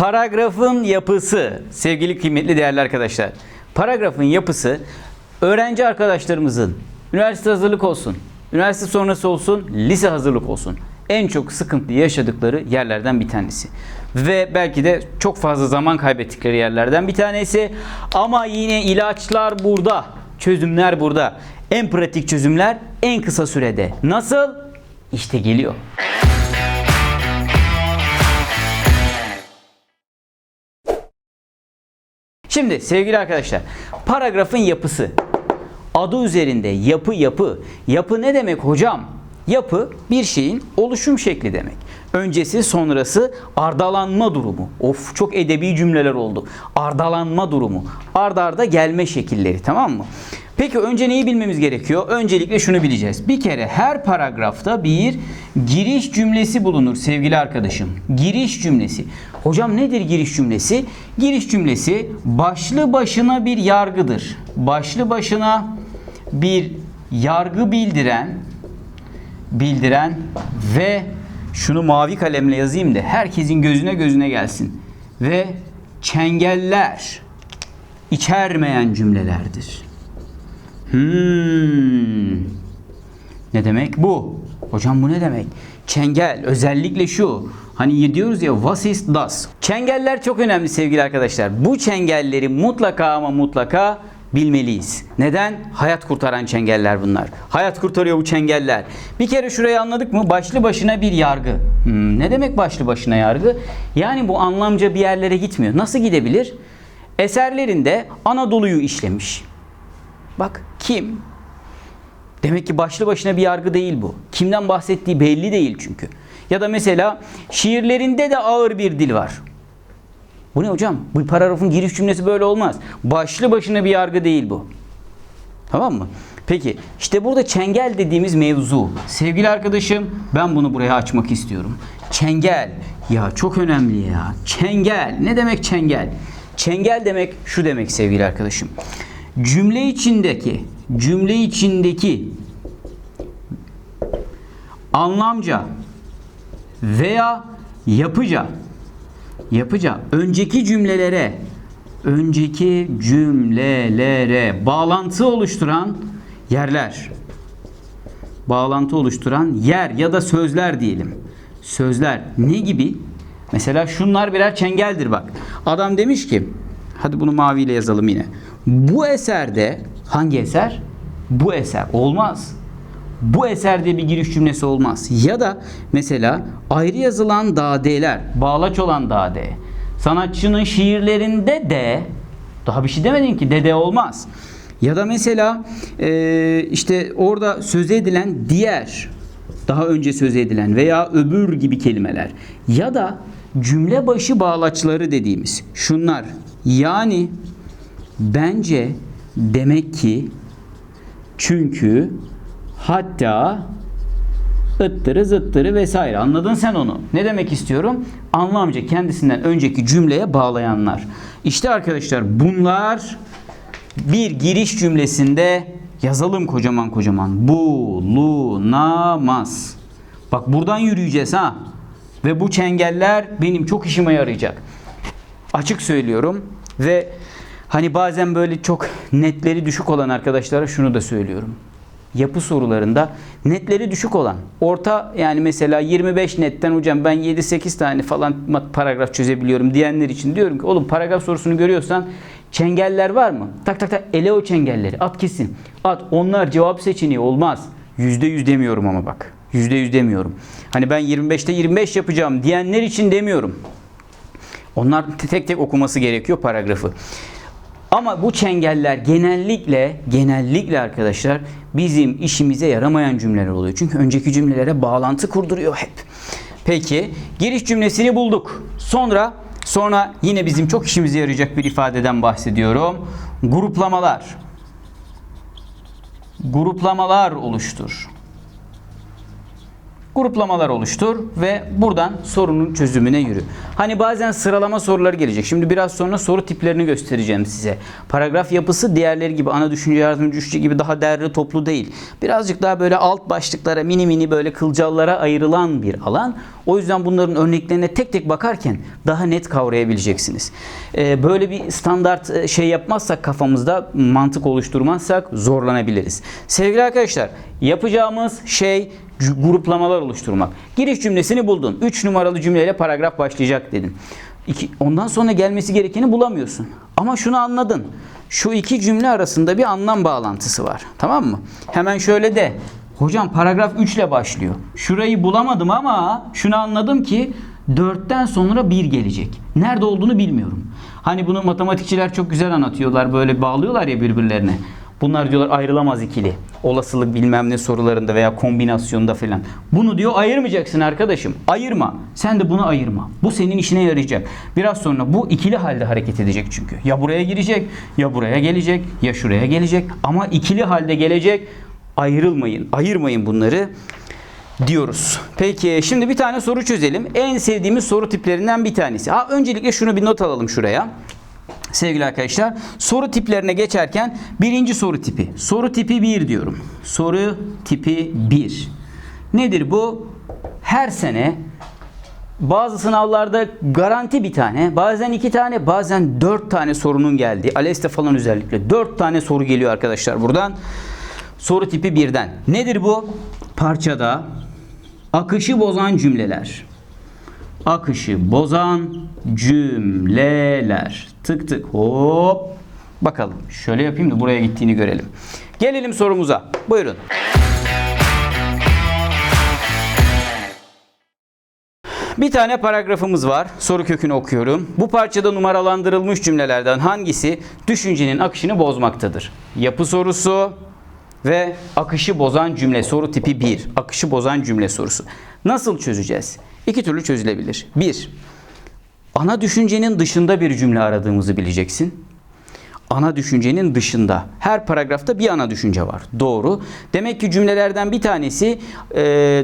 Paragrafın yapısı sevgili kıymetli değerli arkadaşlar. Paragrafın yapısı öğrenci arkadaşlarımızın üniversite hazırlık olsun, üniversite sonrası olsun, lise hazırlık olsun en çok sıkıntı yaşadıkları yerlerden bir tanesi. Ve belki de çok fazla zaman kaybettikleri yerlerden bir tanesi. Ama yine ilaçlar burada, çözümler burada. En pratik çözümler en kısa sürede. Nasıl? İşte geliyor. Şimdi sevgili arkadaşlar, paragrafın yapısı. Adı üzerinde yapı yapı. Yapı ne demek hocam? Yapı bir şeyin oluşum şekli demek. Öncesi sonrası ardalanma durumu. Of çok edebi cümleler oldu. Ardalanma durumu. Arda arda gelme şekilleri tamam mı? Peki önce neyi bilmemiz gerekiyor? Öncelikle şunu bileceğiz. Bir kere her paragrafta bir giriş cümlesi bulunur sevgili arkadaşım. Giriş cümlesi. Hocam nedir giriş cümlesi? Giriş cümlesi başlı başına bir yargıdır. Başlı başına bir yargı bildiren bildiren ve şunu mavi kalemle yazayım da herkesin gözüne gözüne gelsin. Ve çengeller içermeyen cümlelerdir. Hmm. Ne demek bu? Hocam bu ne demek? Çengel özellikle şu. Hani diyoruz ya what is does? Çengeller çok önemli sevgili arkadaşlar. Bu çengelleri mutlaka ama mutlaka bilmeliyiz. Neden? Hayat kurtaran çengeller bunlar. Hayat kurtarıyor bu çengeller. Bir kere şurayı anladık mı? Başlı başına bir yargı. Hmm, ne demek başlı başına yargı? Yani bu anlamca bir yerlere gitmiyor. Nasıl gidebilir? Eserlerinde Anadolu'yu işlemiş. Bak kim? Demek ki başlı başına bir yargı değil bu. Kimden bahsettiği belli değil çünkü. Ya da mesela şiirlerinde de ağır bir dil var. Bu ne hocam? Bu paragrafın giriş cümlesi böyle olmaz. Başlı başına bir yargı değil bu. Tamam mı? Peki işte burada çengel dediğimiz mevzu. Sevgili arkadaşım ben bunu buraya açmak istiyorum. Çengel. Ya çok önemli ya. Çengel. Ne demek çengel? Çengel demek şu demek sevgili arkadaşım. Cümle içindeki cümle içindeki anlamca veya yapıca yapıca önceki cümlelere önceki cümlelere bağlantı oluşturan yerler bağlantı oluşturan yer ya da sözler diyelim. Sözler ne gibi? Mesela şunlar birer çengeldir bak. Adam demiş ki hadi bunu maviyle yazalım yine. Bu eserde hangi eser? Bu eser olmaz. Bu eserde bir giriş cümlesi olmaz. Ya da mesela ayrı yazılan dadeler, bağlaç olan dade. Sanatçının şiirlerinde de daha bir şey demedin ki dede olmaz. Ya da mesela e, işte orada söz edilen diğer daha önce söz edilen veya öbür gibi kelimeler ya da cümle başı bağlaçları dediğimiz şunlar yani bence demek ki çünkü hatta ıttırı zıttırı vesaire anladın sen onu ne demek istiyorum anlamca kendisinden önceki cümleye bağlayanlar işte arkadaşlar bunlar bir giriş cümlesinde yazalım kocaman kocaman. Bulunamaz. Bak buradan yürüyeceğiz ha. Ve bu çengeller benim çok işime yarayacak. Açık söylüyorum ve hani bazen böyle çok netleri düşük olan arkadaşlara şunu da söylüyorum. Yapı sorularında netleri düşük olan, orta yani mesela 25 netten hocam ben 7-8 tane falan paragraf çözebiliyorum diyenler için diyorum ki oğlum paragraf sorusunu görüyorsan Çengeller var mı? Tak tak tak ele o çengelleri. At kesin. At. Onlar cevap seçeneği olmaz. %100 demiyorum ama bak. %100 demiyorum. Hani ben 25'te 25 yapacağım diyenler için demiyorum. Onlar tek tek okuması gerekiyor paragrafı. Ama bu çengeller genellikle genellikle arkadaşlar bizim işimize yaramayan cümleler oluyor. Çünkü önceki cümlelere bağlantı kurduruyor hep. Peki giriş cümlesini bulduk. Sonra Sonra yine bizim çok işimize yarayacak bir ifadeden bahsediyorum. Gruplamalar. Gruplamalar oluştur. Gruplamalar oluştur ve buradan sorunun çözümüne yürü. Hani bazen sıralama soruları gelecek. Şimdi biraz sonra soru tiplerini göstereceğim size. Paragraf yapısı diğerleri gibi ana düşünce yardımcı düşünce gibi daha derli toplu değil. Birazcık daha böyle alt başlıklara mini mini böyle kılcallara ayrılan bir alan. O yüzden bunların örneklerine tek tek bakarken daha net kavrayabileceksiniz. Ee, böyle bir standart e, şey yapmazsak kafamızda mantık oluşturmazsak zorlanabiliriz. Sevgili arkadaşlar yapacağımız şey gruplamalar oluşturmak. Giriş cümlesini buldun. 3 numaralı cümleyle paragraf başlayacak dedin. İki, ondan sonra gelmesi gerekeni bulamıyorsun. Ama şunu anladın. Şu iki cümle arasında bir anlam bağlantısı var. Tamam mı? Hemen şöyle de. Hocam paragraf 3 ile başlıyor. Şurayı bulamadım ama şunu anladım ki 4'ten sonra 1 gelecek. Nerede olduğunu bilmiyorum. Hani bunu matematikçiler çok güzel anlatıyorlar. Böyle bağlıyorlar ya birbirlerine. Bunlar diyorlar ayrılamaz ikili. Olasılık bilmem ne sorularında veya kombinasyonda falan. Bunu diyor ayırmayacaksın arkadaşım. Ayırma. Sen de bunu ayırma. Bu senin işine yarayacak. Biraz sonra bu ikili halde hareket edecek çünkü. Ya buraya girecek, ya buraya gelecek, ya şuraya gelecek. Ama ikili halde gelecek. Ayrılmayın. Ayırmayın bunları diyoruz. Peki şimdi bir tane soru çözelim. En sevdiğimiz soru tiplerinden bir tanesi. Ha öncelikle şunu bir not alalım şuraya. Sevgili arkadaşlar soru tiplerine geçerken birinci soru tipi. Soru tipi 1 diyorum. Soru tipi 1. Nedir bu? Her sene bazı sınavlarda garanti bir tane, bazen iki tane, bazen dört tane sorunun geldiği. ALES'te falan özellikle dört tane soru geliyor arkadaşlar buradan. Soru tipi 1'den. Nedir bu? Parçada akışı bozan cümleler. Akışı bozan cümleler. Tık tık hop. Bakalım. Şöyle yapayım da buraya gittiğini görelim. Gelelim sorumuza. Buyurun. Bir tane paragrafımız var. Soru kökünü okuyorum. Bu parçada numaralandırılmış cümlelerden hangisi düşüncenin akışını bozmaktadır? Yapı sorusu ve akışı bozan cümle soru tipi 1. Akışı bozan cümle sorusu. Nasıl çözeceğiz? İki türlü çözülebilir. 1. Ana düşüncenin dışında bir cümle aradığımızı bileceksin. Ana düşüncenin dışında. Her paragrafta bir ana düşünce var. Doğru. Demek ki cümlelerden bir tanesi e,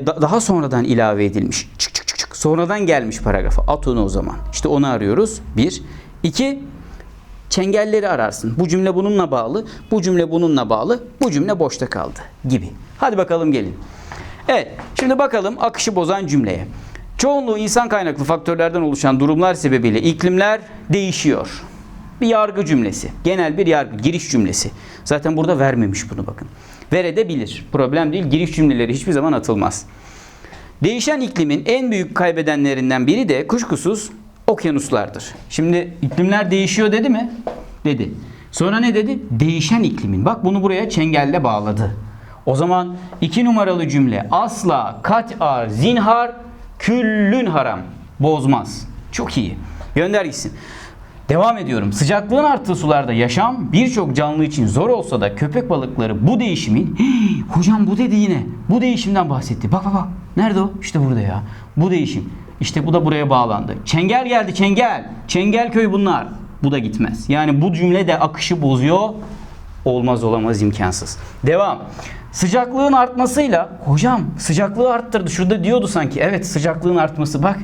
da- daha sonradan ilave edilmiş. Çık çık çık çık. Sonradan gelmiş paragrafa. At onu o zaman. İşte onu arıyoruz. Bir. İki. Çengelleri ararsın. Bu cümle bununla bağlı. Bu cümle bununla bağlı. Bu cümle boşta kaldı. Gibi. Hadi bakalım gelin. Evet. Şimdi bakalım akışı bozan cümleye. Çoğunluğu insan kaynaklı faktörlerden oluşan durumlar sebebiyle iklimler değişiyor. Bir yargı cümlesi. Genel bir yargı. Giriş cümlesi. Zaten burada vermemiş bunu bakın. Veredebilir. Problem değil. Giriş cümleleri hiçbir zaman atılmaz. Değişen iklimin en büyük kaybedenlerinden biri de kuşkusuz okyanuslardır. Şimdi iklimler değişiyor dedi mi? Dedi. Sonra ne dedi? Değişen iklimin. Bak bunu buraya çengelle bağladı. O zaman iki numaralı cümle asla kat'a zinhar küllün haram bozmaz. Çok iyi. Gönder gitsin. Devam ediyorum. Sıcaklığın arttığı sularda yaşam birçok canlı için zor olsa da köpek balıkları bu değişimin "Hii, hocam bu dedi yine. Bu değişimden bahsetti. Bak bak bak. Nerede o? İşte burada ya. Bu değişim. İşte bu da buraya bağlandı. Çengel geldi çengel. Çengelköy bunlar. Bu da gitmez. Yani bu cümle de akışı bozuyor. Olmaz olamaz imkansız. Devam. Sıcaklığın artmasıyla hocam sıcaklığı arttırdı. Şurada diyordu sanki. Evet sıcaklığın artması bak.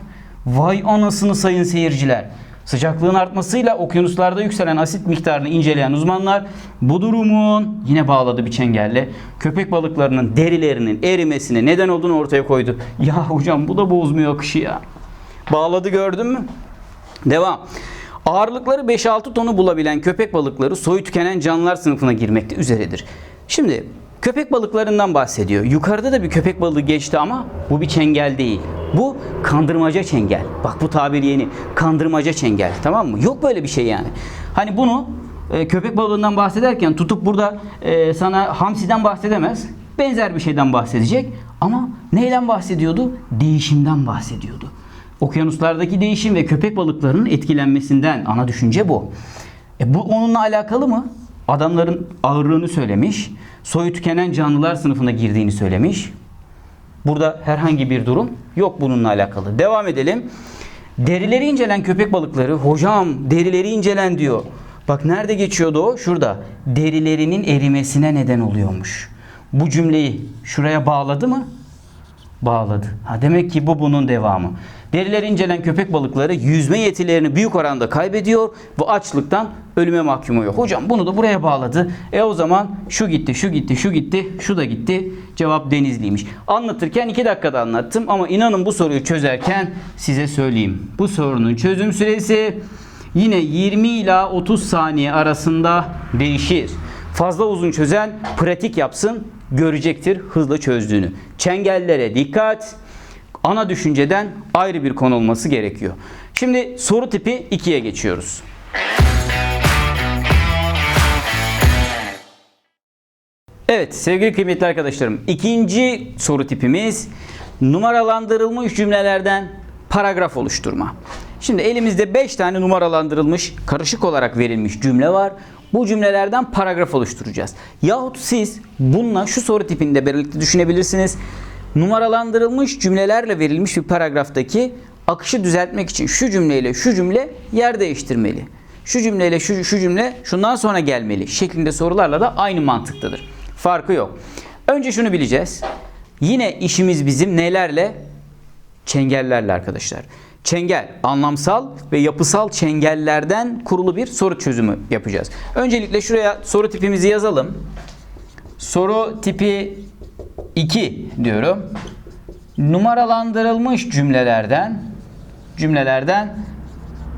Vay anasını sayın seyirciler. Sıcaklığın artmasıyla okyanuslarda yükselen asit miktarını inceleyen uzmanlar bu durumun yine bağladı bir çengelle köpek balıklarının derilerinin erimesine neden olduğunu ortaya koydu. Ya hocam bu da bozmuyor akışı ya. Bağladı gördün mü? Devam. Ağırlıkları 5-6 tonu bulabilen köpek balıkları soyu tükenen canlılar sınıfına girmekte üzeredir. Şimdi köpek balıklarından bahsediyor. Yukarıda da bir köpek balığı geçti ama bu bir çengel değil. Bu kandırmaca çengel. Bak bu tabir yeni. Kandırmaca çengel. Tamam mı? Yok böyle bir şey yani. Hani bunu e, köpek balığından bahsederken tutup burada e, sana hamsiden bahsedemez. Benzer bir şeyden bahsedecek. Ama neyden bahsediyordu? Değişimden bahsediyordu. Okyanuslardaki değişim ve köpek balıklarının etkilenmesinden ana düşünce bu. E bu onunla alakalı mı? Adamların ağırlığını söylemiş. Soyu tükenen canlılar sınıfına girdiğini söylemiş. Burada herhangi bir durum yok bununla alakalı. Devam edelim. Derileri incelen köpek balıkları, hocam derileri incelen diyor. Bak nerede geçiyordu o? Şurada. Derilerinin erimesine neden oluyormuş. Bu cümleyi şuraya bağladı mı? Bağladı. Ha demek ki bu bunun devamı. Derileri incelen köpek balıkları yüzme yetilerini büyük oranda kaybediyor ve açlıktan ölüme mahkum oluyor. Hocam bunu da buraya bağladı. E o zaman şu gitti, şu gitti, şu gitti, şu da gitti. Cevap Denizli'ymiş. Anlatırken 2 dakikada anlattım ama inanın bu soruyu çözerken size söyleyeyim. Bu sorunun çözüm süresi yine 20 ila 30 saniye arasında değişir. Fazla uzun çözen pratik yapsın görecektir hızlı çözdüğünü. Çengellere dikkat. Ana düşünceden ayrı bir konu olması gerekiyor. Şimdi soru tipi 2'ye geçiyoruz. Evet sevgili kıymetli arkadaşlarım ikinci soru tipimiz numaralandırılmış cümlelerden paragraf oluşturma. Şimdi elimizde 5 tane numaralandırılmış karışık olarak verilmiş cümle var. Bu cümlelerden paragraf oluşturacağız. Yahut siz bununla şu soru tipinde birlikte düşünebilirsiniz. Numaralandırılmış cümlelerle verilmiş bir paragraftaki akışı düzeltmek için şu cümleyle şu cümle yer değiştirmeli. Şu cümleyle şu, şu cümle şundan sonra gelmeli şeklinde sorularla da aynı mantıktadır. Farkı yok. Önce şunu bileceğiz. Yine işimiz bizim nelerle? Çengellerle arkadaşlar. Çengel, anlamsal ve yapısal çengellerden kurulu bir soru çözümü yapacağız. Öncelikle şuraya soru tipimizi yazalım. Soru tipi 2 diyorum. Numaralandırılmış cümlelerden cümlelerden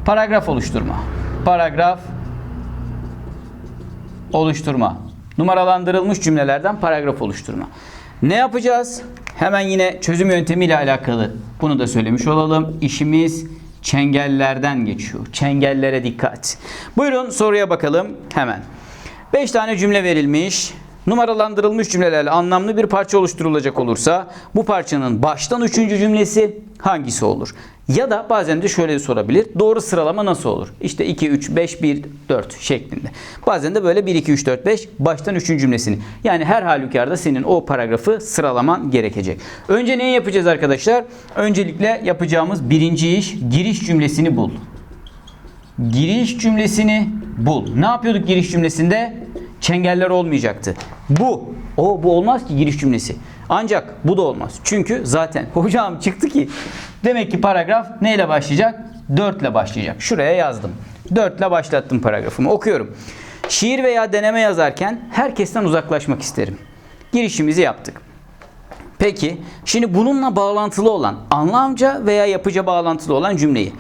paragraf oluşturma. Paragraf oluşturma. Numaralandırılmış cümlelerden paragraf oluşturma. Ne yapacağız? Hemen yine çözüm yöntemiyle alakalı bunu da söylemiş olalım. İşimiz çengellerden geçiyor. Çengellere dikkat. Buyurun soruya bakalım hemen. 5 tane cümle verilmiş. Numaralandırılmış cümlelerle anlamlı bir parça oluşturulacak olursa bu parçanın baştan üçüncü cümlesi hangisi olur? Ya da bazen de şöyle sorabilir. Doğru sıralama nasıl olur? İşte 2, 3, 5, 1, 4 şeklinde. Bazen de böyle 1, 2, 3, 4, 5 baştan üçüncü cümlesini. Yani her halükarda senin o paragrafı sıralaman gerekecek. Önce neyi yapacağız arkadaşlar? Öncelikle yapacağımız birinci iş giriş cümlesini bul. Giriş cümlesini bul. Ne yapıyorduk giriş cümlesinde? Çengeller olmayacaktı. Bu. O bu olmaz ki giriş cümlesi. Ancak bu da olmaz. Çünkü zaten hocam çıktı ki demek ki paragraf neyle başlayacak? 4 ile başlayacak. Şuraya yazdım. 4 ile başlattım paragrafımı. Okuyorum. Şiir veya deneme yazarken herkesten uzaklaşmak isterim. Girişimizi yaptık. Peki şimdi bununla bağlantılı olan anlamca veya yapıca bağlantılı olan cümleyi.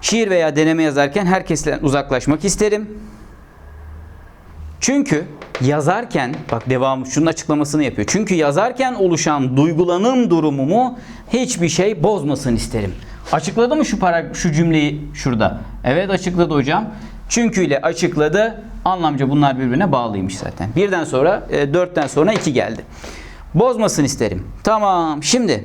Şiir veya deneme yazarken herkesten uzaklaşmak isterim. Çünkü yazarken bak devamı şunun açıklamasını yapıyor. Çünkü yazarken oluşan duygulanım durumumu hiçbir şey bozmasın isterim. Açıkladı mı şu para şu cümleyi şurada? Evet açıkladı hocam. Çünkü ile açıkladı. Anlamca bunlar birbirine bağlıymış zaten. Birden sonra e, dörtten sonra iki geldi. Bozmasın isterim. Tamam. Şimdi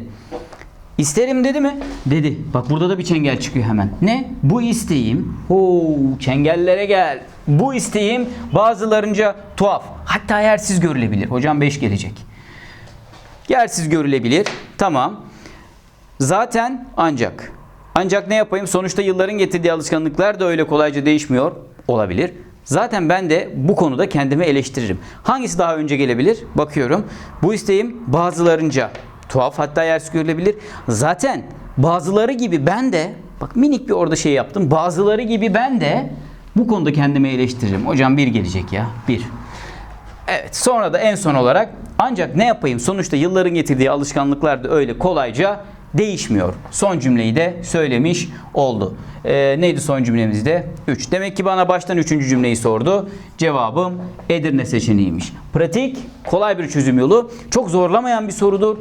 İsterim dedi mi? Dedi. Bak burada da bir çengel çıkıyor hemen. Ne? Bu isteğim. Oo, çengellere gel. Bu isteğim bazılarınca tuhaf. Hatta yersiz görülebilir. Hocam 5 gelecek. Yersiz görülebilir. Tamam. Zaten ancak. Ancak ne yapayım? Sonuçta yılların getirdiği alışkanlıklar da öyle kolayca değişmiyor olabilir. Zaten ben de bu konuda kendimi eleştiririm. Hangisi daha önce gelebilir? Bakıyorum. Bu isteğim bazılarınca tuhaf hatta yersiz görülebilir. Zaten bazıları gibi ben de bak minik bir orada şey yaptım. Bazıları gibi ben de bu konuda kendimi eleştiririm. Hocam bir gelecek ya. Bir. Evet sonra da en son olarak ancak ne yapayım sonuçta yılların getirdiği alışkanlıklar da öyle kolayca değişmiyor. Son cümleyi de söylemiş oldu. Ee, neydi son cümlemizde? 3. Demek ki bana baştan 3. cümleyi sordu. Cevabım Edirne seçeneğiymiş. Pratik, kolay bir çözüm yolu. Çok zorlamayan bir sorudur.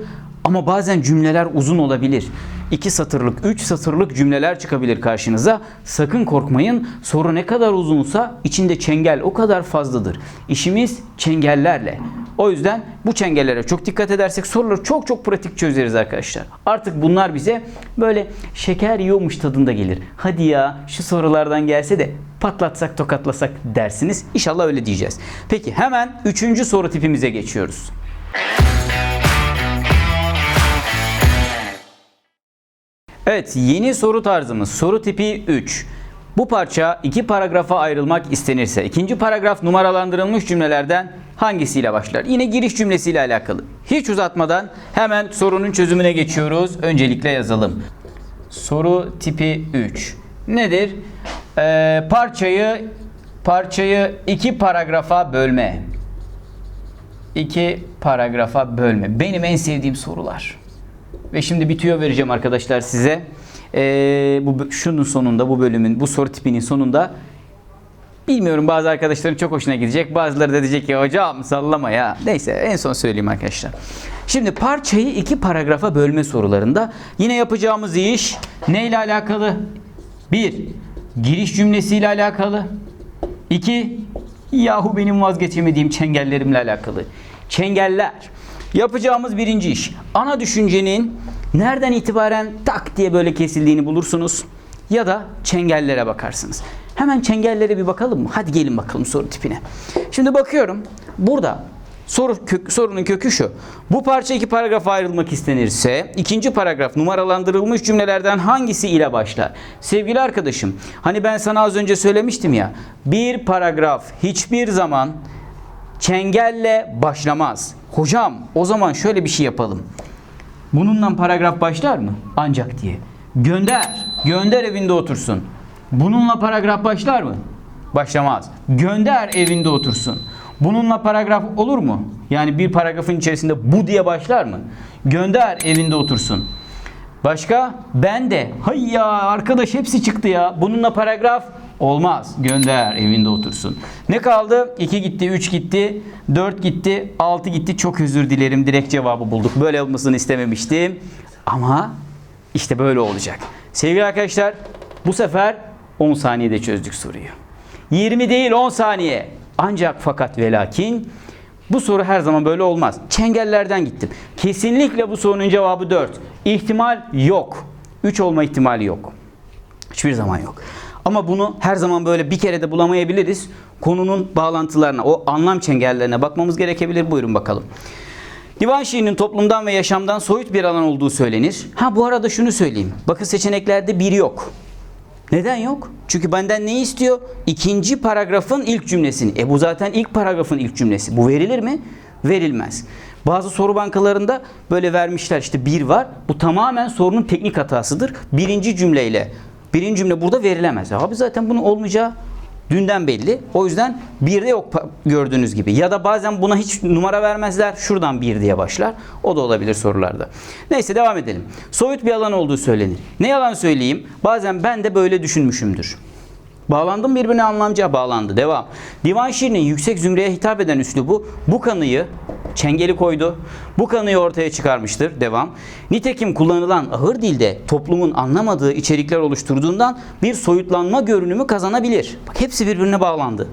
Ama bazen cümleler uzun olabilir. 2 satırlık, 3 satırlık cümleler çıkabilir karşınıza. Sakın korkmayın. Soru ne kadar uzunsa içinde çengel o kadar fazladır. İşimiz çengellerle. O yüzden bu çengellere çok dikkat edersek soruları çok çok pratik çözeriz arkadaşlar. Artık bunlar bize böyle şeker yiyormuş tadında gelir. Hadi ya şu sorulardan gelse de patlatsak tokatlasak dersiniz. İnşallah öyle diyeceğiz. Peki hemen üçüncü soru tipimize geçiyoruz. Evet yeni soru tarzımız soru tipi 3. Bu parça iki paragrafa ayrılmak istenirse ikinci paragraf numaralandırılmış cümlelerden hangisiyle başlar? Yine giriş cümlesiyle alakalı. Hiç uzatmadan hemen sorunun çözümüne geçiyoruz. Öncelikle yazalım. Soru tipi 3. Nedir? Ee, parçayı parçayı iki paragrafa bölme. İki paragrafa bölme. Benim en sevdiğim sorular. Ve şimdi bir tüyo vereceğim arkadaşlar size. Ee, bu şunun sonunda bu bölümün bu soru tipinin sonunda bilmiyorum bazı arkadaşların çok hoşuna gidecek. Bazıları da diyecek ki hocam sallama ya. Neyse en son söyleyeyim arkadaşlar. Şimdi parçayı iki paragrafa bölme sorularında yine yapacağımız iş neyle alakalı? Bir, giriş cümlesiyle alakalı. İki, yahu benim vazgeçemediğim çengellerimle alakalı. Çengeller. Yapacağımız birinci iş. Ana düşüncenin nereden itibaren tak diye böyle kesildiğini bulursunuz. Ya da çengellere bakarsınız. Hemen çengellere bir bakalım mı? Hadi gelin bakalım soru tipine. Şimdi bakıyorum. Burada soru kök- sorunun kökü şu. Bu parça iki paragrafa ayrılmak istenirse ikinci paragraf numaralandırılmış cümlelerden hangisi ile başlar? Sevgili arkadaşım, hani ben sana az önce söylemiştim ya. Bir paragraf hiçbir zaman çengelle başlamaz. Hocam o zaman şöyle bir şey yapalım. Bununla paragraf başlar mı? Ancak diye. Gönder. Gönder evinde otursun. Bununla paragraf başlar mı? Başlamaz. Gönder evinde otursun. Bununla paragraf olur mu? Yani bir paragrafın içerisinde bu diye başlar mı? Gönder evinde otursun. Başka? Ben de. Hay ya arkadaş hepsi çıktı ya. Bununla paragraf olmaz. Gönder evinde otursun. Ne kaldı? 2 gitti, 3 gitti, 4 gitti, 6 gitti. Çok özür dilerim. Direkt cevabı bulduk. Böyle olmasını istememiştim. Ama işte böyle olacak. Sevgili arkadaşlar bu sefer 10 saniyede çözdük soruyu. 20 değil 10 saniye. Ancak fakat ve lakin bu soru her zaman böyle olmaz. Çengellerden gittim. Kesinlikle bu sorunun cevabı 4. İhtimal yok. 3 olma ihtimali yok. Hiçbir zaman yok. Ama bunu her zaman böyle bir kere de bulamayabiliriz. Konunun bağlantılarına, o anlam çengellerine bakmamız gerekebilir. Buyurun bakalım. Divan şiirinin toplumdan ve yaşamdan soyut bir alan olduğu söylenir. Ha bu arada şunu söyleyeyim. Bakın seçeneklerde bir yok. Neden yok? Çünkü benden ne istiyor? İkinci paragrafın ilk cümlesini. E bu zaten ilk paragrafın ilk cümlesi. Bu verilir mi? Verilmez. Bazı soru bankalarında böyle vermişler işte bir var. Bu tamamen sorunun teknik hatasıdır. Birinci cümleyle. Birinci cümle burada verilemez. Abi zaten bunun olmayacağı dünden belli. O yüzden bir de yok gördüğünüz gibi. Ya da bazen buna hiç numara vermezler. Şuradan bir diye başlar. O da olabilir sorularda. Neyse devam edelim. Soyut bir alan olduğu söylenir. Ne yalan söyleyeyim? Bazen ben de böyle düşünmüşümdür. Bağlandım birbirine anlamca bağlandı. Devam. Divan şiirinin yüksek zümreye hitap eden üslubu bu kanıyı çengeli koydu. Bu kanıyı ortaya çıkarmıştır. Devam. Nitekim kullanılan ağır dilde toplumun anlamadığı içerikler oluşturduğundan bir soyutlanma görünümü kazanabilir. Bak hepsi birbirine bağlandı.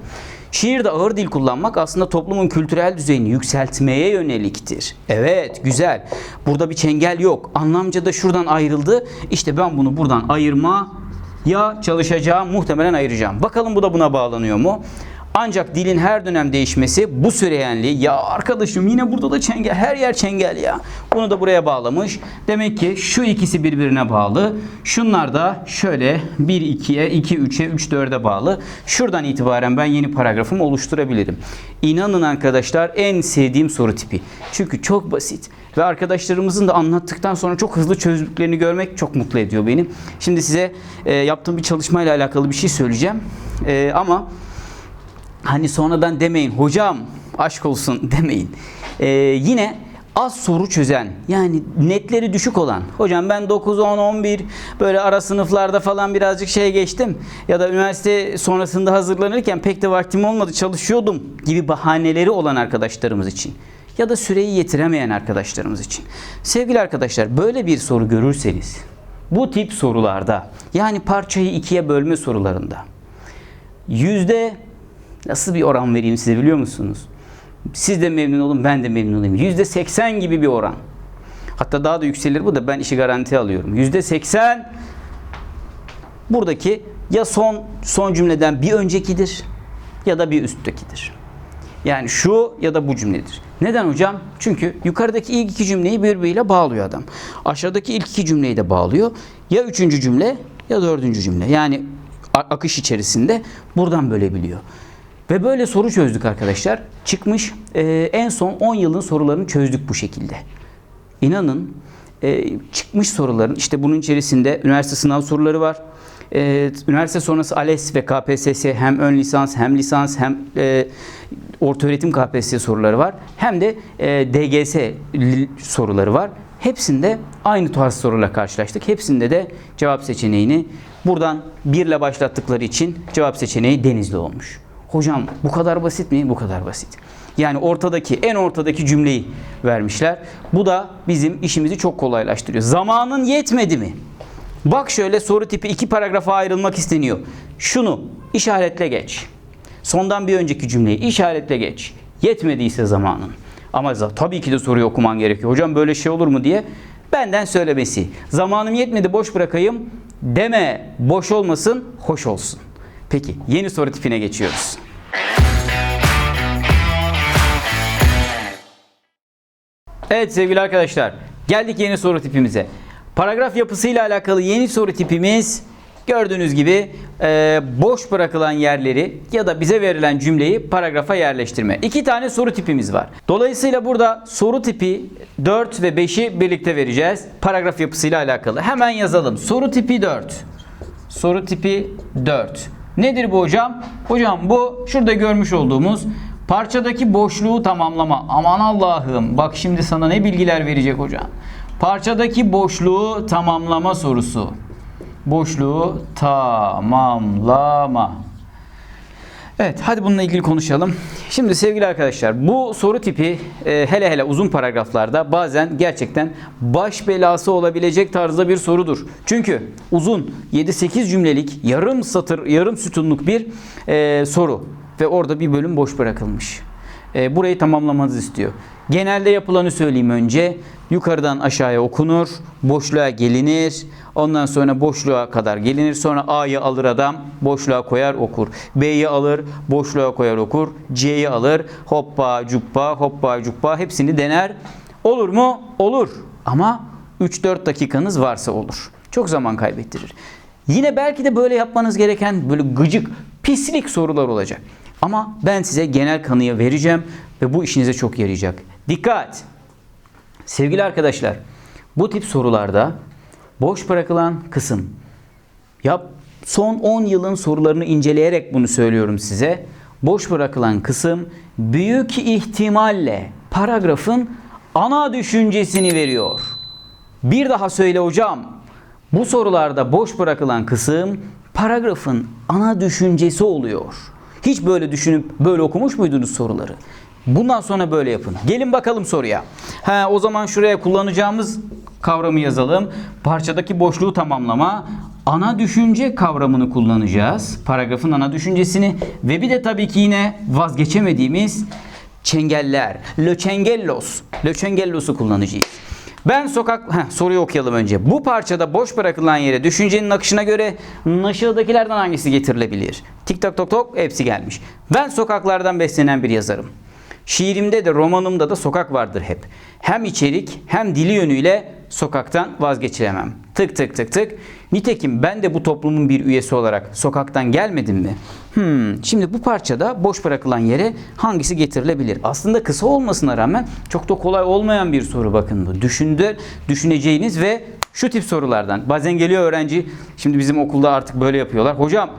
Şiirde ağır dil kullanmak aslında toplumun kültürel düzeyini yükseltmeye yöneliktir. Evet, güzel. Burada bir çengel yok. Anlamca da şuradan ayrıldı. İşte ben bunu buradan ayırma ya çalışacağım muhtemelen ayıracağım. Bakalım bu da buna bağlanıyor mu? Ancak dilin her dönem değişmesi bu süreyenliği ya arkadaşım yine burada da çengel her yer çengel ya. Bunu da buraya bağlamış. Demek ki şu ikisi birbirine bağlı. Şunlar da şöyle 1 2'ye 2 3'e 3 4'e bağlı. Şuradan itibaren ben yeni paragrafımı oluşturabilirim. İnanın arkadaşlar en sevdiğim soru tipi. Çünkü çok basit ve arkadaşlarımızın da anlattıktan sonra çok hızlı çözdüklerini görmek çok mutlu ediyor beni. Şimdi size e, yaptığım bir çalışmayla alakalı bir şey söyleyeceğim. E, ama hani sonradan demeyin hocam aşk olsun demeyin. Ee, yine az soru çözen yani netleri düşük olan hocam ben 9 10 11 böyle ara sınıflarda falan birazcık şeye geçtim ya da üniversite sonrasında hazırlanırken pek de vaktim olmadı çalışıyordum gibi bahaneleri olan arkadaşlarımız için ya da süreyi yetiremeyen arkadaşlarımız için. Sevgili arkadaşlar böyle bir soru görürseniz bu tip sorularda yani parçayı ikiye bölme sorularında Yüzde nasıl bir oran vereyim size biliyor musunuz? Siz de memnun olun ben de memnun olayım. Yüzde seksen gibi bir oran. Hatta daha da yükselir bu da ben işi garantiye alıyorum. Yüzde seksen buradaki ya son son cümleden bir öncekidir ya da bir üsttekidir. Yani şu ya da bu cümledir. Neden hocam? Çünkü yukarıdaki ilk iki cümleyi birbiriyle bağlıyor adam. Aşağıdaki ilk iki cümleyi de bağlıyor. Ya üçüncü cümle ya dördüncü cümle. Yani akış içerisinde buradan bölebiliyor. Ve böyle soru çözdük arkadaşlar. Çıkmış e, en son 10 yılın sorularını çözdük bu şekilde. İnanın e, çıkmış soruların işte bunun içerisinde üniversite sınav soruları var. E, üniversite sonrası ALES ve KPSS hem ön lisans hem lisans hem e, ortaöğretim KPSS soruları var. Hem de e, DGS soruları var. Hepsinde aynı tarz soruyla karşılaştık. Hepsinde de cevap seçeneğini buradan birle başlattıkları için cevap seçeneği Denizli olmuş. Hocam bu kadar basit mi? Bu kadar basit. Yani ortadaki en ortadaki cümleyi vermişler. Bu da bizim işimizi çok kolaylaştırıyor. Zamanın yetmedi mi? Bak şöyle soru tipi iki paragrafa ayrılmak isteniyor. Şunu işaretle geç. Sondan bir önceki cümleyi işaretle geç. Yetmediyse zamanın. Ama tabii ki de soruyu okuman gerekiyor. Hocam böyle şey olur mu diye benden söylemesi. Zamanım yetmedi boş bırakayım deme. Boş olmasın, hoş olsun. Peki yeni soru tipine geçiyoruz. Evet sevgili arkadaşlar geldik yeni soru tipimize. Paragraf yapısıyla alakalı yeni soru tipimiz gördüğünüz gibi e, boş bırakılan yerleri ya da bize verilen cümleyi paragrafa yerleştirme. İki tane soru tipimiz var. Dolayısıyla burada soru tipi 4 ve 5'i birlikte vereceğiz. Paragraf yapısıyla alakalı. Hemen yazalım. Soru tipi 4. Soru tipi 4. Nedir bu hocam? Hocam bu şurada görmüş olduğumuz parçadaki boşluğu tamamlama. Aman Allah'ım bak şimdi sana ne bilgiler verecek hocam. Parçadaki boşluğu tamamlama sorusu. Boşluğu tamamlama. Evet hadi bununla ilgili konuşalım. Şimdi sevgili arkadaşlar bu soru tipi e, hele hele uzun paragraflarda bazen gerçekten baş belası olabilecek tarzda bir sorudur. Çünkü uzun 7-8 cümlelik yarım satır yarım sütunluk bir e, soru ve orada bir bölüm boş bırakılmış. E, burayı tamamlamanızı istiyor. Genelde yapılanı söyleyeyim önce. Yukarıdan aşağıya okunur, boşluğa gelinir. Ondan sonra boşluğa kadar gelinir. Sonra A'yı alır adam, boşluğa koyar okur. B'yi alır, boşluğa koyar okur. C'yi alır, hoppa cuppa, hoppa cuppa hepsini dener. Olur mu? Olur. Ama 3-4 dakikanız varsa olur. Çok zaman kaybettirir. Yine belki de böyle yapmanız gereken böyle gıcık, pislik sorular olacak. Ama ben size genel kanıya vereceğim ve bu işinize çok yarayacak. Dikkat! Sevgili arkadaşlar, bu tip sorularda boş bırakılan kısım ya son 10 yılın sorularını inceleyerek bunu söylüyorum size. Boş bırakılan kısım büyük ihtimalle paragrafın ana düşüncesini veriyor. Bir daha söyle hocam. Bu sorularda boş bırakılan kısım paragrafın ana düşüncesi oluyor. Hiç böyle düşünüp böyle okumuş muydunuz soruları? Bundan sonra böyle yapın. Gelin bakalım soruya. Ha, o zaman şuraya kullanacağımız kavramı yazalım. Parçadaki boşluğu tamamlama. Ana düşünce kavramını kullanacağız. Paragrafın ana düşüncesini ve bir de tabii ki yine vazgeçemediğimiz çengeller. Löçengellos. Löçengellos'u kullanacağız. Ben sokak... Heh, soruyu okuyalım önce. Bu parçada boş bırakılan yere düşüncenin akışına göre aşağıdakilerden hangisi getirilebilir? Tik tak tok tok hepsi gelmiş. Ben sokaklardan beslenen bir yazarım. Şiirimde de romanımda da sokak vardır hep. Hem içerik hem dili yönüyle sokaktan vazgeçilemem. Tık tık tık tık. Nitekim ben de bu toplumun bir üyesi olarak sokaktan gelmedim mi? Hmm, şimdi bu parçada boş bırakılan yere hangisi getirilebilir? Aslında kısa olmasına rağmen çok da kolay olmayan bir soru bakın bu. Düşünde, düşüneceğiniz ve şu tip sorulardan. Bazen geliyor öğrenci, şimdi bizim okulda artık böyle yapıyorlar. Hocam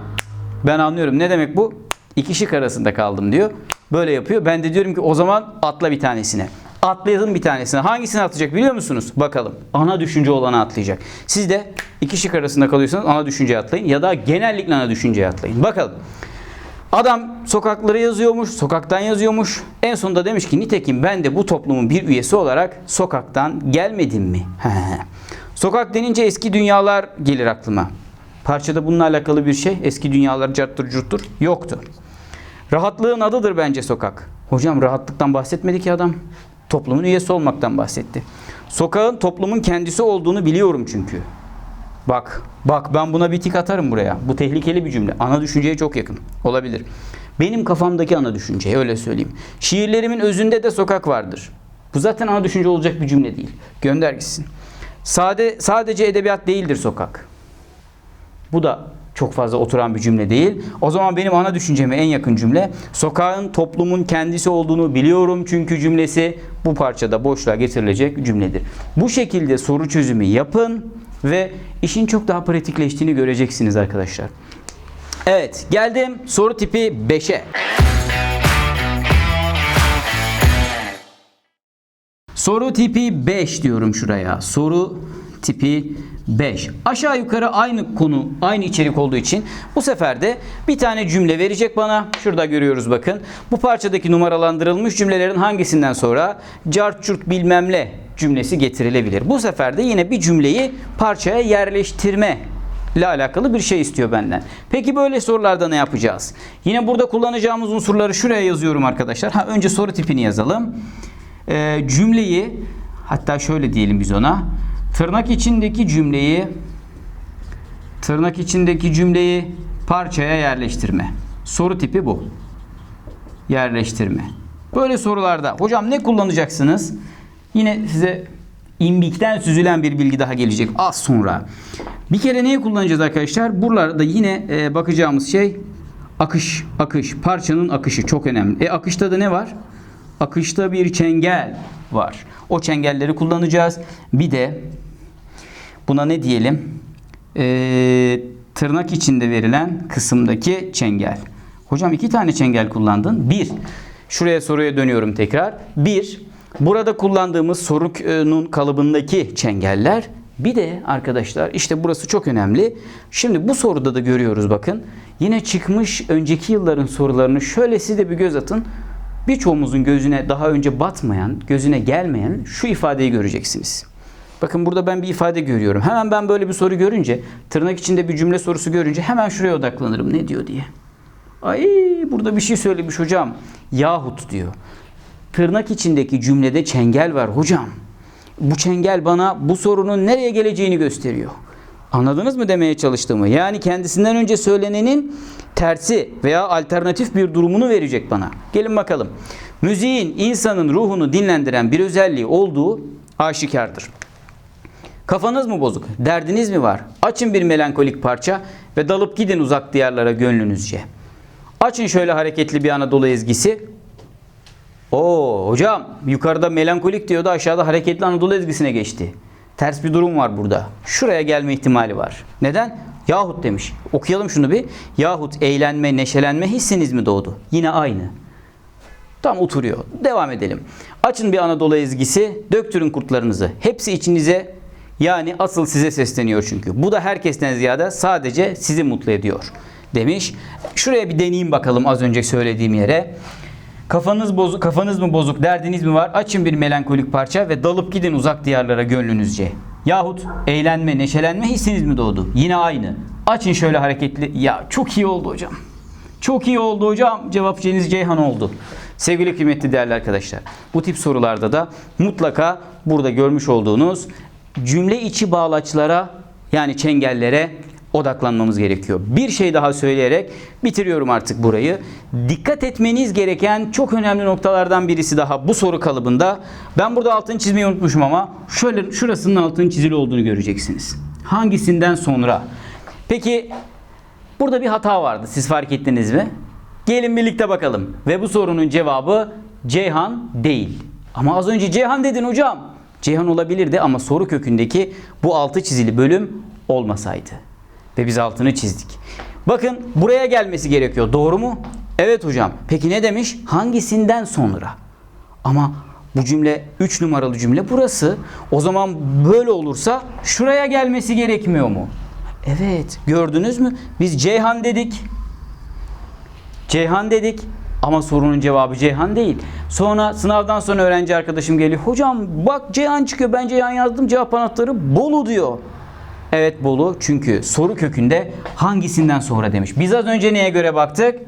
ben anlıyorum ne demek bu? İki şık arasında kaldım diyor. Böyle yapıyor. Ben de diyorum ki o zaman atla bir tanesine. Atlayalım bir tanesine. Hangisini atlayacak biliyor musunuz? Bakalım. Ana düşünce olanı atlayacak. Siz de iki şık arasında kalıyorsanız ana düşünceye atlayın ya da genellikle ana düşünceye atlayın. Bakalım. Adam sokakları yazıyormuş, sokaktan yazıyormuş. En sonunda demiş ki nitekim ben de bu toplumun bir üyesi olarak sokaktan gelmedim mi? Sokak denince eski dünyalar gelir aklıma. Parçada bununla alakalı bir şey. Eski dünyalar carttır curttur yoktu. Rahatlığın adıdır bence sokak. Hocam rahatlıktan bahsetmedi ki adam. Toplumun üyesi olmaktan bahsetti. Sokağın toplumun kendisi olduğunu biliyorum çünkü. Bak, bak ben buna bir tik atarım buraya. Bu tehlikeli bir cümle. Ana düşünceye çok yakın. Olabilir. Benim kafamdaki ana düşünce öyle söyleyeyim. Şiirlerimin özünde de sokak vardır. Bu zaten ana düşünce olacak bir cümle değil. Gönder gitsin. Sade, sadece edebiyat değildir sokak. Bu da çok fazla oturan bir cümle değil. O zaman benim ana düşünceme en yakın cümle sokağın toplumun kendisi olduğunu biliyorum çünkü cümlesi bu parçada boşluğa getirilecek cümledir. Bu şekilde soru çözümü yapın ve işin çok daha pratikleştiğini göreceksiniz arkadaşlar. Evet geldim soru tipi 5'e. Soru tipi 5 diyorum şuraya. Soru tipi 5. Aşağı yukarı aynı konu, aynı içerik olduğu için bu sefer de bir tane cümle verecek bana. Şurada görüyoruz bakın. Bu parçadaki numaralandırılmış cümlelerin hangisinden sonra cart curt bilmem ne cümlesi getirilebilir. Bu sefer de yine bir cümleyi parçaya yerleştirme ile alakalı bir şey istiyor benden. Peki böyle sorularda ne yapacağız? Yine burada kullanacağımız unsurları şuraya yazıyorum arkadaşlar. Ha önce soru tipini yazalım. Ee, cümleyi hatta şöyle diyelim biz ona. Tırnak içindeki cümleyi tırnak içindeki cümleyi parçaya yerleştirme. Soru tipi bu. Yerleştirme. Böyle sorularda hocam ne kullanacaksınız? Yine size imbikten süzülen bir bilgi daha gelecek az sonra. Bir kere neyi kullanacağız arkadaşlar? Buralarda yine e, bakacağımız şey akış, akış, parçanın akışı çok önemli. E akışta da ne var? Akışta bir çengel var. O çengelleri kullanacağız. Bir de buna ne diyelim? Ee, tırnak içinde verilen kısımdaki çengel. Hocam iki tane çengel kullandın. Bir, şuraya soruya dönüyorum tekrar. Bir, burada kullandığımız sorunun kalıbındaki çengeller. Bir de arkadaşlar işte burası çok önemli. Şimdi bu soruda da görüyoruz bakın. Yine çıkmış önceki yılların sorularını şöyle siz de bir göz atın. Birçoğumuzun gözüne daha önce batmayan, gözüne gelmeyen şu ifadeyi göreceksiniz. Bakın burada ben bir ifade görüyorum. Hemen ben böyle bir soru görünce, tırnak içinde bir cümle sorusu görünce hemen şuraya odaklanırım. Ne diyor diye. Ay burada bir şey söylemiş hocam. Yahut diyor. Tırnak içindeki cümlede çengel var hocam. Bu çengel bana bu sorunun nereye geleceğini gösteriyor. Anladınız mı demeye çalıştığımı? Yani kendisinden önce söylenenin tersi veya alternatif bir durumunu verecek bana. Gelin bakalım. Müziğin insanın ruhunu dinlendiren bir özelliği olduğu aşikardır. Kafanız mı bozuk? Derdiniz mi var? Açın bir melankolik parça ve dalıp gidin uzak diyarlara gönlünüzce. Açın şöyle hareketli bir Anadolu ezgisi. Oo hocam yukarıda melankolik diyordu aşağıda hareketli Anadolu ezgisine geçti. Ters bir durum var burada. Şuraya gelme ihtimali var. Neden? Yahut demiş. Okuyalım şunu bir. Yahut eğlenme, neşelenme hissiniz mi doğdu? Yine aynı. Tam oturuyor. Devam edelim. Açın bir Anadolu ezgisi, döktürün kurtlarınızı. Hepsi içinize yani asıl size sesleniyor çünkü. Bu da herkesten ziyade sadece sizi mutlu ediyor demiş. Şuraya bir deneyeyim bakalım az önce söylediğim yere. Kafanız bozuk, kafanız mı bozuk, derdiniz mi var? Açın bir melankolik parça ve dalıp gidin uzak diyarlara gönlünüzce. Yahut eğlenme, neşelenme hissiniz mi doğdu? Yine aynı. Açın şöyle hareketli. Ya çok iyi oldu hocam. Çok iyi oldu hocam. Cevap Ceniz Ceyhan oldu. Sevgili kıymetli değerli arkadaşlar. Bu tip sorularda da mutlaka burada görmüş olduğunuz cümle içi bağlaçlara yani çengellere odaklanmamız gerekiyor. Bir şey daha söyleyerek bitiriyorum artık burayı. Dikkat etmeniz gereken çok önemli noktalardan birisi daha bu soru kalıbında. Ben burada altını çizmeyi unutmuşum ama şöyle şurasının altının çizili olduğunu göreceksiniz. Hangisinden sonra? Peki burada bir hata vardı. Siz fark ettiniz mi? Gelin birlikte bakalım. Ve bu sorunun cevabı Ceyhan değil. Ama az önce Ceyhan dedin hocam. Ceyhan olabilirdi ama soru kökündeki bu altı çizili bölüm olmasaydı. Ve biz altını çizdik. Bakın buraya gelmesi gerekiyor. Doğru mu? Evet hocam. Peki ne demiş? Hangisinden sonra? Ama bu cümle 3 numaralı cümle burası. O zaman böyle olursa şuraya gelmesi gerekmiyor mu? Evet. Gördünüz mü? Biz Ceyhan dedik. Ceyhan dedik. Ama sorunun cevabı Ceyhan değil. Sonra sınavdan sonra öğrenci arkadaşım geliyor. Hocam bak Ceyhan çıkıyor. Ben Ceyhan yazdım. Cevap anahtarı Bolu diyor. Evet Bolu çünkü soru kökünde hangisinden sonra demiş. Biz az önce neye göre baktık?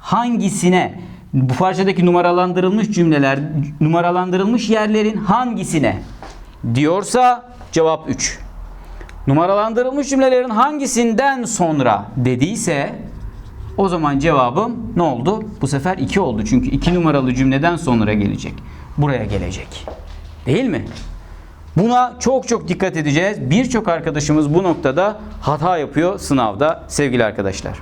Hangisine? Bu parçadaki numaralandırılmış cümleler, numaralandırılmış yerlerin hangisine diyorsa cevap 3. Numaralandırılmış cümlelerin hangisinden sonra dediyse o zaman cevabım ne oldu? Bu sefer 2 oldu. Çünkü 2 numaralı cümleden sonra gelecek. Buraya gelecek. Değil mi? Buna çok çok dikkat edeceğiz. Birçok arkadaşımız bu noktada hata yapıyor sınavda sevgili arkadaşlar.